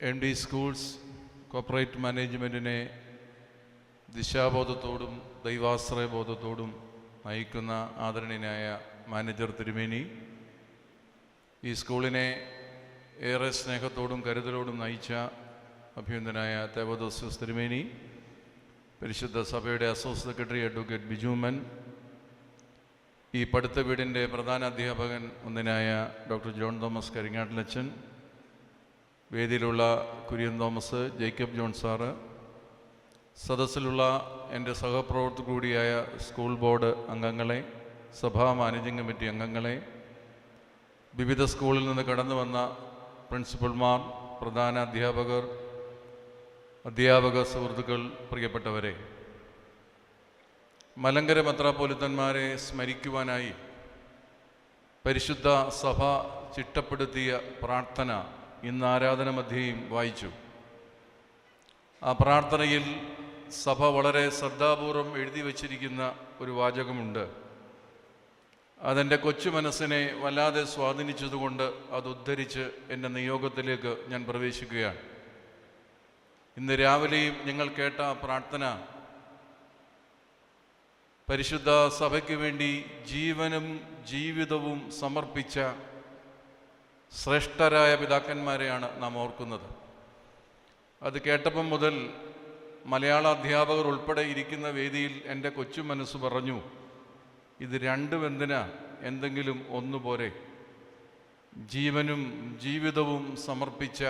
M D schools cooperate മാനേജ്മെന്റിനെ ദിശാബോധത്തോടും ദൈവാശ്രയബോധത്തോടും നയിക്കുന്ന ആദരണീയനായ മാനേജർ തിരുമേനി. ഈ സ്കൂളിനെ ഏറെ സ്നേഹത്തോടും കരുതലോടും നയിച്ച അഭ്യന്തനായ തേവദോസ് തിരുമേനി പരിശുദ്ധ സഭയുടെ അസോസ് സെക്രട്ടറി അഡ്വക്കേറ്റ് ബിജുമൻ ഈ പഠിത്ത വീടിന്റെ പ്രധാന അധ്യാപകൻ ഒന്നിനായ ഡോക്ടർ ജോൺ തോമസ് കരിങ്ങാട്ടിലച്ചൻ വേദിയിലുള്ള കുര്യൻ തോമസ് ജേക്കബ് ജോൺ സാറ് സദസ്സിലുള്ള എന്റെ സഹപ്രവർത്തക കൂടിയായ സ്കൂൾ ബോർഡ് അംഗങ്ങളെ സഭാ മാനേജിംഗ് കമ്മിറ്റി അംഗങ്ങളെ വിവിധ സ്കൂളിൽ നിന്ന് കടന്നു വന്ന പ്രിൻസിപ്പൽമാർ പ്രധാന അധ്യാപകർ അധ്യാപക സുഹൃത്തുക്കൾ പ്രിയപ്പെട്ടവരെ മലങ്കര മെത്രാപോലിത്തന്മാരെ സ്മരിക്കുവാനായി പരിശുദ്ധ സഭ ചിട്ടപ്പെടുത്തിയ പ്രാർത്ഥന ഇന്ന് ആരാധന മധ്യയും വായിച്ചു. ആ പ്രാർത്ഥനയിൽ സഭ വളരെ ശ്രദ്ധാപൂർവം എഴുതി വച്ചിരിക്കുന്ന ഒരു വാചകമുണ്ട്. അതെന്റെ കൊച്ചു മനസ്സിനെ വല്ലാതെ സ്വാധീനിച്ചതുകൊണ്ട് അത് ഉദ്ധരിച്ച് എന്റെ നിയോഗത്തിലേക്ക് ഞാൻ പ്രവേശിക്കുകയാണ്. ഇന്ന് രാവിലെയും ഞങ്ങൾ കേട്ട ആ പ്രാർത്ഥന പരിശുദ്ധ സഭയ്ക്ക് വേണ്ടി ജീവനും ജീവിതവും സമർപ്പിച്ച ശ്രേഷ്ഠരായ പിതാക്കന്മാരെയാണ് നാം ഓർക്കുന്നത്. അത് കേട്ടപ്പം മുതൽ മലയാള അധ്യാപകർ ഉൾപ്പെടെ ഇരിക്കുന്ന വേദിയിൽ എന്റെ കൊച്ചു മനസ്സ് പറഞ്ഞു ഇത് രണ്ടും എന്തിനാ? എന്തെങ്കിലും ഒന്നുപോലെ ജീവനും ജീവിതവും സമർപ്പിച്ച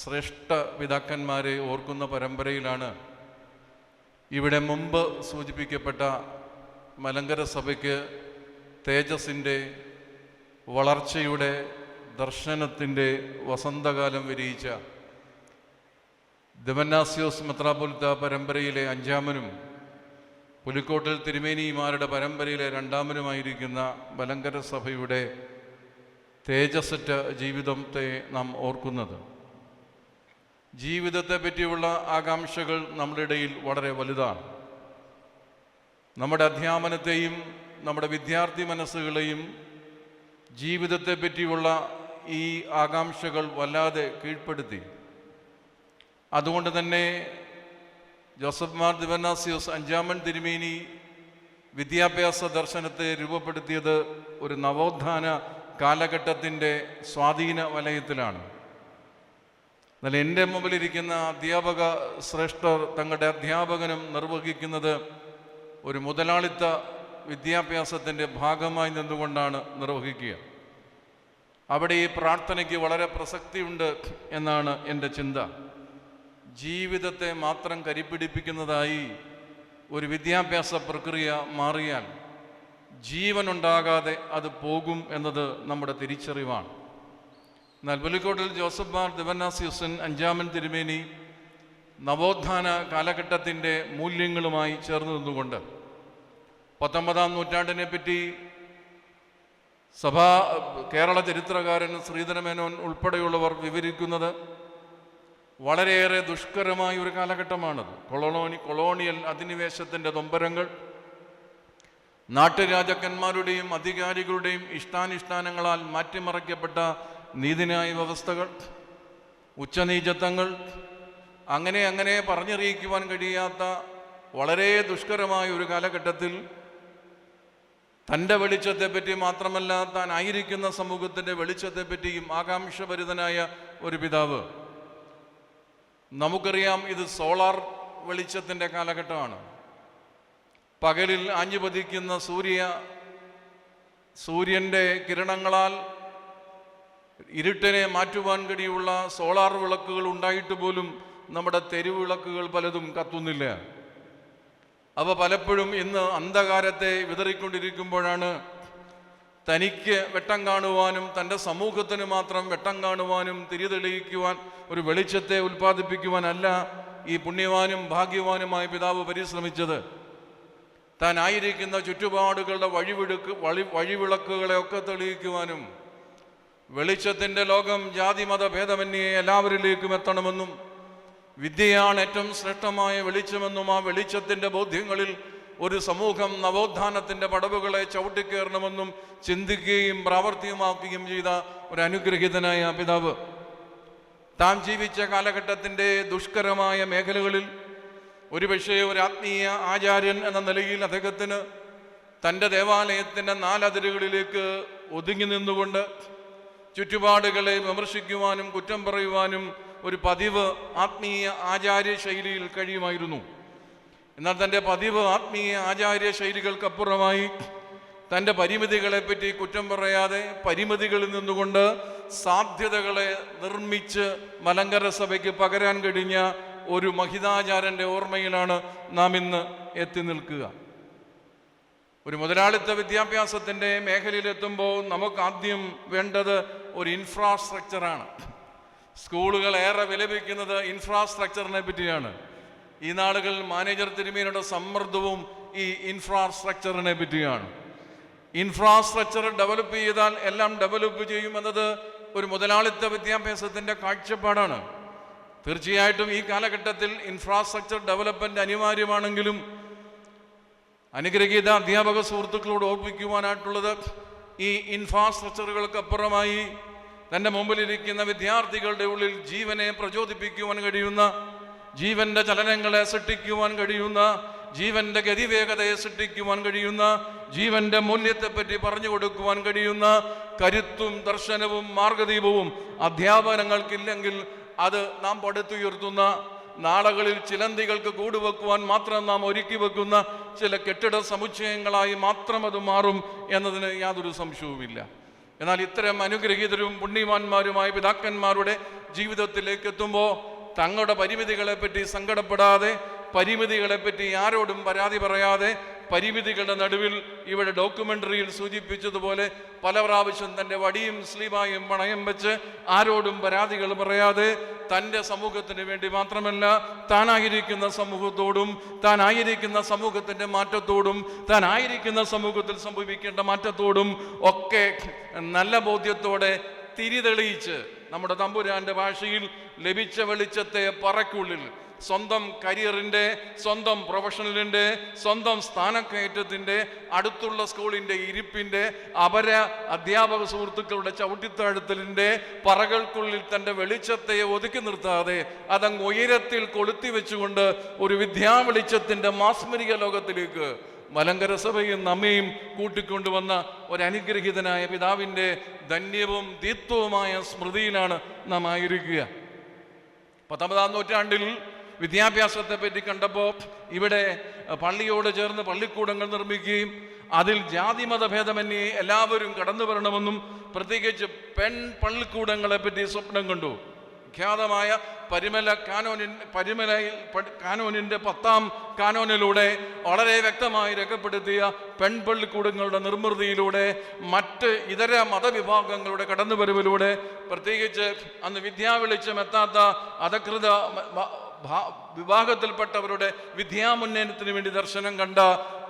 ശ്രേഷ്ഠ പിതാക്കന്മാരെ ഓർക്കുന്ന പരമ്പരയിലാണ് ഇവിടെ മുമ്പ് സൂചിപ്പിക്കപ്പെട്ട മലങ്കര സഭയ്ക്ക് തേജസിന്റെ വളർച്ചയുടെ ദർശനത്തിന്റെ വസന്തകാലം വിരിയിച്ച ദമന്നാസ്യോസ് മെത്രാപൊലിത്ത പരമ്പരയിലെ അഞ്ചാമനും പുലിക്കോട്ടിൽ തിരുമേനിമാരുടെ പരമ്പരയിലെ രണ്ടാമനുമായിരിക്കുന്ന ബലങ്കര സഭയുടെ തേജസ്സറ്റ ജീവിതത്തെ നാം ഓർക്കുന്നത്. ജീവിതത്തെ പറ്റിയുള്ള ആകാംക്ഷകൾ നമ്മുടെ ഇടയിൽ വളരെ വലുതാണ്. നമ്മുടെ അധ്യാപനത്തെയും നമ്മുടെ വിദ്യാർത്ഥി മനസ്സുകളെയും ജീവിതത്തെ പറ്റിയുള്ള ഈ ആകാംക്ഷകൾ വല്ലാതെ കീഴ്പ്പെടുത്തി. അതുകൊണ്ട് തന്നെ ജോസഫ് മാർ ദിവനാസിയോസ് അഞ്ചാമൻ തിരുമേനി വിദ്യാഭ്യാസ ദർശനത്തെ രൂപപ്പെടുത്തിയത് ഒരു നവോത്ഥാന കാലഘട്ടത്തിന്റെ സ്വാധീന വലയത്തിലാണ്. എന്നാൽ എന്റെ മുമ്പിലിരിക്കുന്ന അധ്യാപക ശ്രേഷ്ഠർ തങ്ങളുടെ അധ്യാപകനും നിർവഹിക്കുന്നത് ഒരു മുതലാളിത്ത വിദ്യാഭ്യാസത്തിന്റെ ഭാഗമായി നിന്നുകൊണ്ടാണ് നിർവഹിക്കുക. അവിടെ ഈ പ്രാർത്ഥനയ്ക്ക് വളരെ പ്രസക്തിയുണ്ട് എന്നാണ് എന്റെ ചിന്ത. ജീവിതത്തെ മാത്രം കരിപ്പിടിപ്പിക്കുന്നതായി ഒരു വിദ്യാഭ്യാസ പ്രക്രിയ മാറിയാൽ ജീവനുണ്ടാകാതെ അത് പോകും എന്നത് നമ്മുടെ തിരിച്ചറിവാണ്. എന്നാൽ പുലിക്കോട്ടിൽ ജോസഫ് മാർ ദിവന്നാസിയുസൻ അഞ്ചാമൻ തിരുമേനി നവോത്ഥാന കാലഘട്ടത്തിന്റെ മൂല്യങ്ങളുമായി ചേർന്ന് നിന്നുകൊണ്ട് പത്തൊമ്പതാം നൂറ്റാണ്ടിനെ പറ്റി സഭാ കേരള ചരിത്രകാരൻ ശ്രീധരമേനോൻ ഉൾപ്പെടെയുള്ളവർ വിവരിക്കുന്നത് വളരെയേറെ ദുഷ്കരമായ ഒരു കാലഘട്ടമാണത്. കൊളോണി കൊളോണിയൽ അധിനിവേശത്തിന്റെ നൊമ്പരങ്ങൾ നാട്ടുരാജാക്കന്മാരുടെയും അധികാരികളുടെയും ഇഷ്ടാനിഷ്ടാനങ്ങളാൽ മാറ്റിമറിക്കപ്പെട്ട നീതിന്യായ വ്യവസ്ഥകൾ ഉച്ചനീചത്വങ്ങൾ അങ്ങനെ അങ്ങനെ പറഞ്ഞറിയിക്കുവാൻ കഴിയാത്ത വളരെ ദുഷ്കരമായ ഒരു കാലഘട്ടത്തിൽ തന്റെ വെളിച്ചത്തെപ്പറ്റി മാത്രമല്ല താൻ ആയിരിക്കുന്ന സമൂഹത്തിന്റെ വെളിച്ചത്തെപ്പറ്റിയും ആകാംക്ഷഭരിതനായ ഒരു പിതാവ്. നമുക്കറിയാം ഇത് സോളാർ വെളിച്ചത്തിന്റെ കാലഘട്ടമാണ്. പകലിൽ ആഞ്ഞുപതിക്കുന്ന സൂര്യ സൂര്യന്റെ കിരണങ്ങളാൽ ഇരുട്ടിനെ മാറ്റുവാൻ കഴിയുള്ള സോളാർ വിളക്കുകൾ ഉണ്ടായിട്ട് പോലും നമ്മുടെ തെരുവിളക്കുകൾ പലതും കത്തുന്നില്ല. അവ പലപ്പോഴും ഇന്ന് അന്ധകാരത്തെ വിതറിക്കൊണ്ടിരിക്കുമ്പോഴാണ് തനിക്ക് വെട്ടം കാണുവാനും തന്റെ സമൂഹത്തിന് മാത്രം വെട്ടം കാണുവാനും തിരിതെളിയിക്കുവാൻ ഒരു വെളിച്ചത്തെ ഉൽപ്പാദിപ്പിക്കുവാനല്ല ഈ പുണ്യവാനും ഭാഗ്യവാനുമായ പിതാവ് പരിശ്രമിച്ചത്. താൻ ആയിരിക്കുന്ന ചുറ്റുപാടുകളുടെ വഴിവിടുക്ക് വഴി വഴിവിളക്കുകളെയൊക്കെ തെളിയിക്കുവാനും വെളിച്ചത്തിന്റെ ലോകം ജാതി മത ഭേദമന്യേ എല്ലാവരിലേക്കും എത്തണമെന്നും വിദ്യയാണ് ഏറ്റവും ശ്രേഷ്ഠമായ വെളിച്ചമെന്നും ആ വെളിച്ചത്തിന്റെ ബോധ്യങ്ങളിൽ ഒരു സമൂഹം നവോത്ഥാനത്തിന്റെ പടവുകളെ ചവിട്ടിക്കയറണമെന്നും ചിന്തിക്കുകയും പ്രാവർത്തികമാക്കുകയും ചെയ്ത ഒരു അനുഗ്രഹീതനായ പിതാവ്. താൻ ജീവിച്ച കാലഘട്ടത്തിന്റെ ദുഷ്കരമായ മേഖലകളിൽ ഒരുപക്ഷേ ഒരു ആത്മീയ ആചാര്യൻ എന്ന നിലയിൽ അദ്ദേഹത്തിന് തന്റെ ദേവാലയത്തിന്റെ നാലതിരുകളിലേക്ക് ഒതുങ്ങി നിന്നുകൊണ്ട് ചുറ്റുപാടുകളെ വിമർശിക്കുവാനും കുറ്റം പറയുവാനും ഒരു പതിവ് ആത്മീയ ആചാര്യ ശൈലിയിൽ കഴിയുമായിരുന്നു. എന്നാൽ തന്റെ പതിവ് ആത്മീയ ആചാര്യ ശൈലികൾക്കപ്പുറമായി തന്റെ പരിമിതികളെപ്പറ്റി കുറ്റം പറയാതെ പരിമിതികളിൽ നിന്നുകൊണ്ട് സാധ്യതകളെ നിർമ്മിച്ച് മലങ്കര സഭയ്ക്ക് പകരാൻ കഴിഞ്ഞ ഒരു മഹിതാചാരന്റെ ഓർമ്മയിലാണ് നാം ഇന്ന് എത്തി നിൽക്കുക. ഒരു മുതലാളിത്ത വിദ്യാഭ്യാസത്തിന്റെ മേഖലയിലെത്തുമ്പോൾ നമുക്ക് ആദ്യം വേണ്ടത് ഒരു ഇൻഫ്രാസ്ട്രക്ചറാണ് സ്കൂളുകൾ ഏറെ വിലപിക്കുന്നത് ഇൻഫ്രാസ്ട്രക്ചറിനെ പറ്റിയാണ്. ഈ നാളുകളിൽ മാനേജർ തിരുമേനയുടെ സമ്മർദ്ദവും ഈ ഇൻഫ്രാസ്ട്രക്ചറിനെ പറ്റിയാണ്. ഇൻഫ്രാസ്ട്രക്ചർ ഡെവലപ്പ് ചെയ്താൽ എല്ലാം ഡെവലപ്പ് ചെയ്യുമെന്നത് ഒരു മുതലാളിത്ത വിദ്യാഭ്യാസത്തിന്റെ കാഴ്ചപ്പാടാണ്. തീർച്ചയായിട്ടും ഈ കാലഘട്ടത്തിൽ ഇൻഫ്രാസ്ട്രക്ചർ ഡെവലപ്മെന്റ് അനിവാര്യമാണെങ്കിലും അനുഗ്രഹീത അധ്യാപക സുഹൃത്തുക്കളോട് ഓർപ്പിക്കുവാനായിട്ടുള്ളത് ഈ ഇൻഫ്രാസ്ട്രക്ചറുകൾക്ക് അപ്പുറമായി തന്റെ മുമ്പിലിരിക്കുന്ന വിദ്യാർത്ഥികളുടെ ഉള്ളിൽ ജീവനെ പ്രചോദിപ്പിക്കുവാൻ കഴിയുന്ന ജീവന്റെ ചലനങ്ങളെ സൃഷ്ടിക്കുവാൻ കഴിയുന്ന ജീവന്റെ ഗതിവേഗതയെ സൃഷ്ടിക്കുവാൻ കഴിയുന്ന ജീവന്റെ മൂല്യത്തെപ്പറ്റി പറഞ്ഞു കൊടുക്കുവാൻ കഴിയുന്ന കരുത്തും ദർശനവും മാർഗദീപവും അധ്യാപനങ്ങൾക്കില്ലെങ്കിൽ അത് നാം പടുത്തുയർത്തുന്ന നാളകളിൽ ചിലന്തികൾക്ക് കൂടുവെക്കുവാൻ മാത്രം നാം ഒരുക്കി വെക്കുന്ന ചില കെട്ടിട സമുച്ചയങ്ങളായി മാത്രം അത് മാറും എന്നതിന് യാതൊരു സംശയവുമില്ല. എന്നാൽ ഇത്തരം അനുഗ്രഹീതരും പുണ്യവാന്മാരുമായ പിതാക്കന്മാരുടെ ജീവിതത്തിലേക്ക് എത്തുമ്പോൾ തങ്ങളുടെ പരിമിതികളെപ്പറ്റി സങ്കടപ്പെടാതെ പരിമിതികളെപ്പറ്റി ആരോടും പരാതി പറയാതെ പരിമിതികളുടെ നടുവിൽ ഇവിടെ ഡോക്യുമെന്ററിയിൽ സൂചിപ്പിച്ചതുപോലെ പല പ്രാവശ്യം തന്റെ വടിയും സ്ലീവായും പണയം വെച്ച് ആരോടും പരാതികൾ പറയാതെ തന്റെ സമൂഹത്തിന് വേണ്ടി മാത്രമല്ല താനായിരിക്കുന്ന സമൂഹത്തോടും താനായിരിക്കുന്ന സമൂഹത്തിന്റെ മാറ്റത്തോടും താനായിരിക്കുന്ന സമൂഹത്തിൽ സംഭവിക്കേണ്ട മാറ്റത്തോടും ഒക്കെ നല്ല ബോധ്യത്തോടെ തിരിതെളിയിച്ച് നമ്മുടെ തമ്പുരാന്റെ ഭാഷയിൽ ലഭിച്ച വെളിച്ചത്തെ പറക്കുള്ളിൽ സ്വന്തം കരിയറിന്റെ സ്വന്തം പ്രൊഫഷണലിന്റെ സ്വന്തം സ്ഥാനക്കയറ്റത്തിന്റെ അടുത്തുള്ള സ്കൂളിന്റെ ഇരിപ്പിന്റെ അപര അധ്യാപക സുഹൃത്തുക്കളുടെ ചവിട്ടിത്താഴ്ത്തലിന്റെ പറകൾക്കുള്ളിൽ തന്റെ വെളിച്ചത്തെ ഒതുക്കി നിർത്താതെ അതങ്ങ് ഉയരത്തിൽ കൊളുത്തി വെച്ചുകൊണ്ട് ഒരു വിദ്യാ വെളിച്ചത്തിന്റെ മാസ്മരിക ലോകത്തിലേക്ക് മലങ്കര സഭയും നമ്മയും കൂട്ടിക്കൊണ്ടുവന്ന ഒരു അനുഗ്രഹീതനായ പിതാവിന്റെ ധന്യവും ദീത്വവുമായ സ്മൃതിയിലാണ് നാം ആയിരിക്കുക. പത്തൊമ്പതാം നൂറ്റാണ്ടിൽ വിദ്യാഭ്യാസത്തെ പറ്റി കണ്ടപ്പോൾ ഇവിടെ പള്ളിയോട് ചേർന്ന് പള്ളിക്കൂടങ്ങൾ നിർമ്മിക്കുകയും അതിൽ ജാതി ഭേദമന്യേ എല്ലാവരും കടന്നു വരണമെന്നും പ്രത്യേകിച്ച് പെൺ പള്ളിക്കൂടങ്ങളെ പറ്റി സ്വപ്നം കണ്ടു. വിഖ്യാതമായ പരിമല കാനോനിൻ പരിമലയിൽ കാനോനിന്റെ പത്താം കാനോനിലൂടെ വളരെ വ്യക്തമായി രേഖപ്പെടുത്തിയ പെൺപള്ളിക്കൂടങ്ങളുടെ നിർമ്മിതിയിലൂടെ മറ്റ് ഇതര മതവിഭാഗങ്ങളുടെ കടന്നുവരവിലൂടെ പ്രത്യേകിച്ച് അന്ന് വിദ്യാവെളിച്ചം എത്താത്ത അധകൃത വിഭാഗത്തിൽപ്പെട്ടവരുടെ വിദ്യാമുന്നേനത്തിന് വേണ്ടി ദർശനം കണ്ട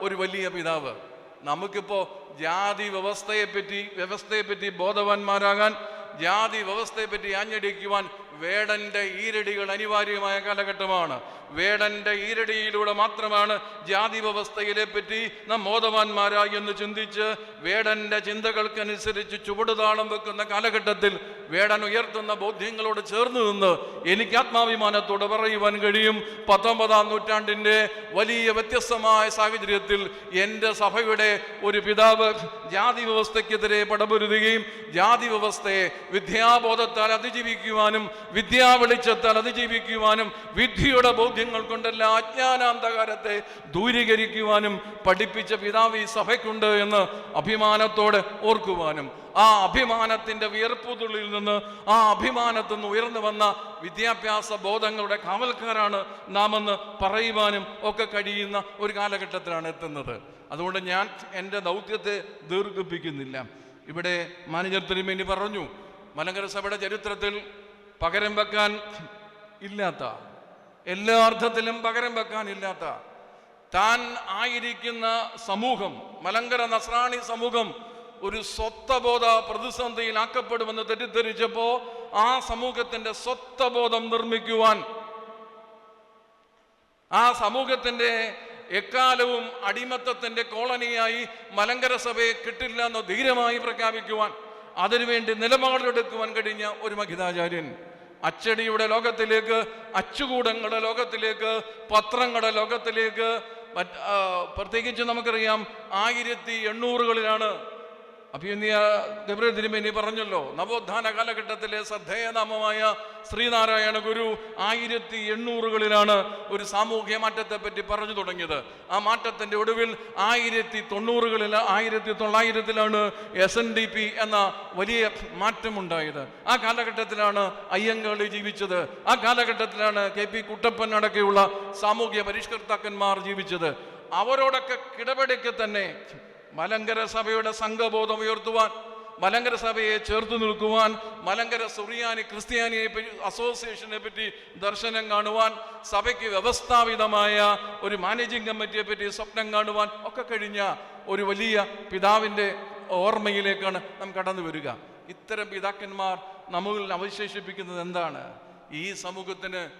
ഒരു വലിയ പിതാവ്. നമുക്കിപ്പോൾ ജാതി വ്യവസ്ഥയെപ്പറ്റി വ്യവസ്ഥയെപ്പറ്റി ബോധവാന്മാരാകാൻ ജാതി വ്യവസ്ഥയെപ്പറ്റി ആഞ്ഞടിക്കുവാൻ വേടന്റെ ഈരടികൾ അനിവാര്യമായ കാലഘട്ടമാണ്. വേടന്റെ ഈരടിയിലൂടെ മാത്രമാണ് ജാതി വ്യവസ്ഥയിലെ പറ്റി നാം ബോധവാന്മാരായി എന്ന് ചിന്തിച്ച് വേടന്റെ ചിന്തകൾക്കനുസരിച്ച് ചുവടുതാളം വെക്കുന്ന കാലഘട്ടത്തിൽ വേടൻ ഉയർത്തുന്ന ബോധ്യങ്ങളോട് ചേർന്ന് നിന്ന് എനിക്ക് ആത്മാഭിമാനത്തോടെ പറയുവാൻ കഴിയും. പത്തൊമ്പതാം നൂറ്റാണ്ടിന്റെ വലിയ വ്യത്യസ്തമായ സാഹചര്യത്തിൽ എന്റെ സഭയുടെ ഒരു പിതാവ് ജാതി വ്യവസ്ഥയ്ക്കെതിരെ പടപൊരുതുകയും ജാതി വ്യവസ്ഥയെ വിദ്യാബോധത്താൽ അതിജീവിക്കുവാനും വിദ്യാ വെളിച്ചത്താൽ അതിജീവിക്കുവാനും വിദ്യയുടെ ബോധ്യങ്ങൾ കൊണ്ടല്ല അജ്ഞാനാന്ധകാരത്തെ ദൂരീകരിക്കുവാനും പഠിപ്പിച്ച പിതാവ് ഈ സഭയ്ക്കുണ്ട് എന്ന് അഭിമാനത്തോടെ ഓർക്കുവാനും ആ അഭിമാനത്തിന്റെ വിയർപ്പുതുള്ളിൽ നിന്ന് ആ അഭിമാനത്തു നിന്ന് ഉയർന്നു വന്ന വിദ്യാഭ്യാസ ബോധങ്ങളുടെ കാവൽക്കാരാണ് നാമെന്ന് പറയുവാനും ഒക്കെ കഴിയുന്ന ഒരു കാലഘട്ടത്തിലാണ് എത്തുന്നത്. അതുകൊണ്ട് ഞാൻ എന്റെ ദൗത്യത്തെ ദീർഘിപ്പിക്കുന്നില്ല. ഇവിടെ മാനേജർ തിരുമേനി പറഞ്ഞു മലങ്കര സഭയുടെ ചരിത്രത്തിൽ പകരം വെക്കാൻ ഇല്ലാത്ത എല്ലാ അർത്ഥത്തിലും പകരം വെക്കാൻ ഇല്ലാത്ത താൻ ആയിരിക്കുന്ന സമൂഹം മലങ്കര നസ്രാണി സമൂഹം ഒരു സ്വത്വബോധ പ്രതിസന്ധിയിലാക്കപ്പെടുമെന്ന് തെറ്റിദ്ധരിച്ചപ്പോ ആ സമൂഹത്തിന്റെ സ്വത്വബോധം നിർമ്മിക്കുവാൻ ആ സമൂഹത്തിന്റെ എക്കാലവും അടിമത്തത്തിന്റെ കോളനിയായി മലങ്കര സഭയെ കിട്ടില്ല എന്ന് ധീരമായി പ്രഖ്യാപിക്കുവാൻ അതിനുവേണ്ടി നിലപാടെടുക്കുവാൻ കഴിഞ്ഞ ഒരു മഹിതാചാര്യൻ അച്ചടിയുടെ ലോകത്തിലേക്ക് അച്ചുകൂടങ്ങളുടെ ലോകത്തിലേക്ക് പത്രങ്ങളുടെ ലോകത്തിലേക്ക് പ്രത്യേകിച്ച് നമുക്കറിയാം ആയിരത്തി എണ്ണൂറുകളിലാണ് അഭിനന്ദിയ ഗബ്രിയൽ തിരുമേനി പറഞ്ഞല്ലോ നവോത്ഥാന കാലഘട്ടത്തിലെ ശ്രദ്ധേയനാമമായ ശ്രീനാരായണ ഗുരു ആയിരത്തി എണ്ണൂറുകളിലാണ് ഒരു സാമൂഹ്യ മാറ്റത്തെ പറ്റി പറഞ്ഞു തുടങ്ങിയത്. ആ മാറ്റത്തിന്റെ ഒടുവിൽ ആയിരത്തി തൊണ്ണൂറുകളിൽ ആയിരത്തി തൊള്ളായിരത്തിലാണ് എസ് എൻ ഡി പി എന്ന വലിയ മാറ്റമുണ്ടായത്. ആ കാലഘട്ടത്തിലാണ് അയ്യങ്കാളി ജീവിച്ചത്. ആ കാലഘട്ടത്തിലാണ് കെ പി കുട്ടപ്പൻ അടക്കെയുള്ള സാമൂഹ്യ പരിഷ്കർത്താക്കന്മാർ ജീവിച്ചത്. അവരോടൊക്കെ കിടപെടയ്ക്ക് തന്നെ മലങ്കര സഭയുടെ സംഘബോധം ഉയർത്തുവാൻ മലങ്കര സഭയെ ചേർത്ത് നിൽക്കുവാൻ മലങ്കര സുറിയാനി ക്രിസ്ത്യാനിയെ അസോസിയേഷനെ പറ്റി ദർശനം കാണുവാൻ സഭയ്ക്ക് വ്യവസ്ഥാപിതമായ ഒരു മാനേജിംഗ് കമ്മിറ്റിയെ പറ്റി സ്വപ്നം കാണുവാൻ ഒക്കെ കഴിഞ്ഞ ഒരു വലിയ പിതാവിന്റെ ഓർമ്മയിലേക്കാണ് നാം കടന്നു വരിക. ഇത്തരം പിതാക്കന്മാർ നമ്മളിൽ അവശേഷിപ്പിക്കുന്നത് എന്താണ്? ഈ സമൂഹത്തിന്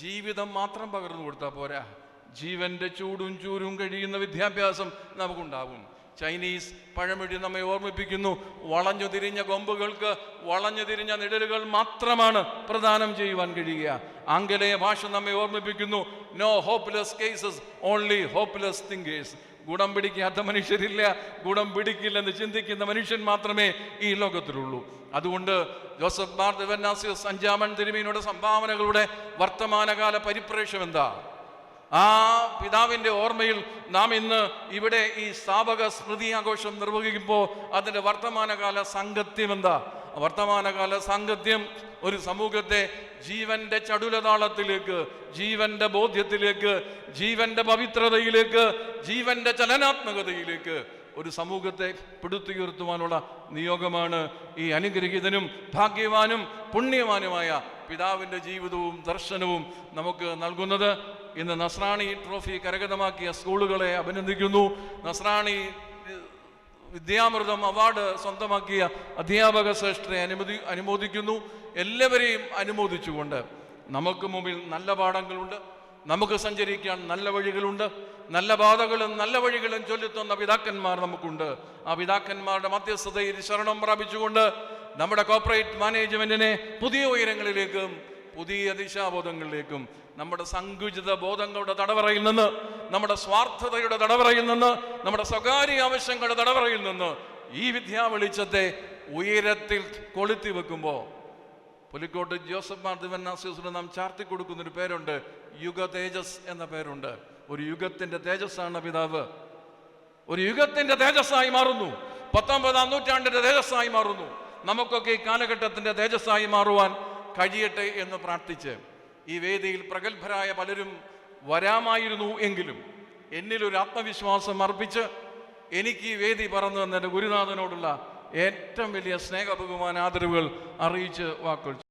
ജീവിതം മാത്രം പകർന്നു കൊടുത്താൽ പോരാ. ജീവന്റെ ചൂടും ചൂരും കഴിയുന്ന വിദ്യാഭ്യാസം നമുക്കുണ്ടാവും. ചൈനീസ് പഴമൊഴി നമ്മെ ഓർമ്മിപ്പിക്കുന്നു. വളഞ്ഞു തിരിഞ്ഞ കൊമ്പുകൾക്ക് വളഞ്ഞു തിരിഞ്ഞ നിഴലുകൾ മാത്രമാണ് പ്രദാനം ചെയ്യുവാൻ കഴിയുക. ആംഗലേയ ഭാഷ നമ്മെ ഓർമ്മിപ്പിക്കുന്നു. No hopeless cases only hopeless thinkers ഗുണം പിടിക്കാത്ത മനുഷ്യരില്ല. ഗുണം പിടിക്കില്ലെന്ന് ചിന്തിക്കുന്ന മനുഷ്യൻ മാത്രമേ ഈ ലോകത്തിലുള്ളൂ. അതുകൊണ്ട് ജോസഫ് ബാർ ദിവന്നാസിയസ് അഞ്ചാമൻ തിരുമീനോട് സംഭാവനകളുടെ വർത്തമാനകാല പരിപ്രേക്ഷ്യം എന്താ? ആ പിതാവിന്റെ ഓർമ്മയിൽ നാം ഇന്ന് ഇവിടെ ഈ സ്ഥാപക സ്മൃതി ആഘോഷം നിർവഹിക്കുമ്പോൾ അതിന്റെ വർത്തമാനകാല സാങ്കത്യം എന്താ? വർത്തമാനകാല സാങ്കത്യം ഒരു സമൂഹത്തെ ജീവന്റെ ചടുലതാളത്തിലേക്ക് ജീവന്റെ ബോധ്യത്തിലേക്ക് ജീവന്റെ പവിത്രതയിലേക്ക് ജീവന്റെ ചലനാത്മകതയിലേക്ക് ഒരു സമൂഹത്തെ പിടുത്തുയർത്തുവാനുള്ള നിയോഗമാണ് ഈ അനുഗ്രഹീതനും ഭാഗ്യവാനും പുണ്യവാനുമായ പിതാവിന്റെ ജീവിതവും ദർശനവും നമുക്ക് നൽകുന്നത്. ഇന്ന് നസ്രാണി ട്രോഫി കരഗതമാക്കിയ സ്കൂളുകളെ അഭിനന്ദിക്കുന്നു. നസ്രാണി വിദ്യാമൃതം അവാർഡ് സ്വന്തമാക്കിയ അധ്യാപക ശ്രേഷ്ഠരെ അനുമതി അനുമോദിക്കുന്നു. എല്ലാവരെയും അനുമോദിച്ചുകൊണ്ട് നമുക്ക് മുമ്പിൽ നല്ല പാഠങ്ങളുണ്ട്. നമുക്ക് സഞ്ചരിക്കാൻ നല്ല വഴികളുണ്ട്. നല്ല പാതകളും നല്ല വഴികളും ചൊല്ലിത്തുന്ന പിതാക്കന്മാർ നമുക്കുണ്ട്. ആ പിതാക്കന്മാരുടെ മധ്യസ്ഥതയിൽ ശരണം പ്രാപിച്ചുകൊണ്ട് നമ്മുടെ കോർപ്പറേറ്റ് മാനേജ്മെന്റിനെ പുതിയ ഉയരങ്ങളിലേക്കും പുതിയ ദിശാബോധങ്ങളിലേക്കും നമ്മുടെ സങ്കുചിത ബോധങ്ങളുടെ തടവറയിൽ നിന്ന് നമ്മുടെ സ്വാർത്ഥതയുടെ തടവറയിൽ നിന്ന് നമ്മുടെ സ്വകാര്യ ആവശ്യങ്ങളുടെ തടവറയിൽ നിന്ന് ഈ വിദ്യാ വെളിച്ചത്തെ ഉയരത്തിൽ കൊളുത്തി വെക്കുമ്പോൾ പുലിക്കോട്ട് ജോസഫ് മാർ ദിവന്നാസ്യൂസിന് നാം ചാർത്തി കൊടുക്കുന്നൊരു പേരുണ്ട് യുഗ തേജസ് എന്ന പേരുണ്ട്. ഒരു യുഗത്തിന്റെ തേജസ്സാണ് പിതാവ്. ഒരു യുഗത്തിന്റെ തേജസ്സായി മാറുന്നു. പത്തൊമ്പതാം നൂറ്റാണ്ടിന്റെ തേജസ്സായി മാറുന്നു. നമുക്കൊക്കെ ഈ കാലഘട്ടത്തിന്റെ തേജസ്സായി മാറുവാൻ കഴിയട്ടെ എന്ന് പ്രാർത്ഥിച്ച് ഈ വേദിയിൽ പ്രഗത്ഭരായ പലരും വരാമായിരുന്നു എങ്കിലും എന്നിൽ ഒരു ആത്മവിശ്വാസം അർപ്പിച്ച് എനിക്ക് ഈ വേദി പറന്നു തന്ന ഗുരുനാഥനോടുള്ള ഏറ്റവും വലിയ സ്നേഹ ബഹുമാന ആദരവുകൾ അറിയിച്ച് വാക്കുകൾ